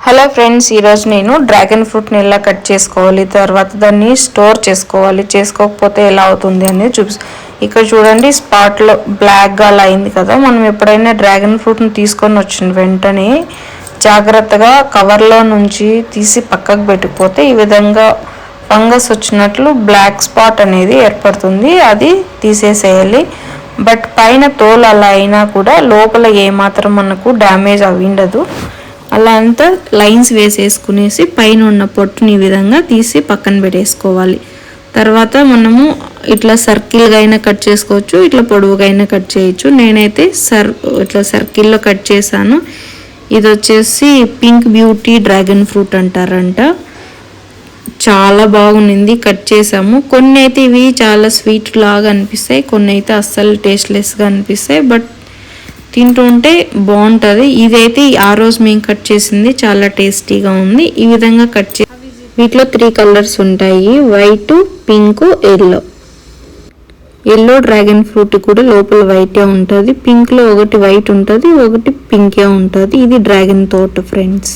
Hello friends ఈరోజు నేను dragon ఫ్రూట్ని ఎలా కట్ చేసుకోవాలి తర్వాత దాన్ని స్టోర్ చేసుకోవాలి చేసుకోకపోతే ఎలా అవుతుంది అనేది చూపి ఇక్కడ చూడండి స్పాట్లో బ్లాక్గా అలా అయింది కదా మనం ఎప్పుడైనా డ్రాగన్ ఫ్రూట్ని తీసుకొని వచ్చిన వెంటనే జాగ్రత్తగా కవర్లో నుంచి తీసి పక్కకు పెట్టిపోతే ఈ విధంగా ఫంగస్ వచ్చినట్లు బ్లాక్ స్పాట్ అనేది ఏర్పడుతుంది అది తీసేసేయాలి. బట్ పైన తోలు అలా అయినా కూడా లోపల ఏమాత్రం మనకు డ్యామేజ్ అవి ఉండదు అలా అంతా లైన్స్ వేసేసుకునేసి పైన ఉన్న పొట్టుని ఈ విధంగా తీసి పక్కన పెట్టేసుకోవాలి. తర్వాత మనము ఇట్లా సర్కిల్గా అయినా కట్ చేసుకోవచ్చు ఇట్లా పొడవుగా అయినా కట్ చేయొచ్చు. నేనైతే సర్ ఇట్లా సర్కిల్లో కట్ చేశాను. ఇది వచ్చేసి పింక్ బ్యూటీ డ్రాగన్ ఫ్రూట్ అంటారంట. చాలా బాగుంది కట్ చేసాము కొన్ని అయితే ఇవి చాలా స్వీట్ లాగా అనిపిస్తాయి కొన్ని అయితే అస్సలు టేస్ట్లెస్గా అనిపిస్తాయి బట్ తింటూ ఉంటే బాగుంటుంది. ఇదైతే ఆ రోజు మేము కట్ చేసింది చాలా టేస్టీగా ఉంది. ఈ విధంగా కట్ చే వీటిలో త్రీ కలర్స్ ఉంటాయి. White pink yellow. Yellow dragon fruit కూడా లోపల వైటే ఉంటుంది. పింక్లో ఒకటి వైట్ ఉంటుంది ఒకటి పింకే ఉంటుంది. ఇది డ్రాగన్ తోట ఫ్రెండ్స్.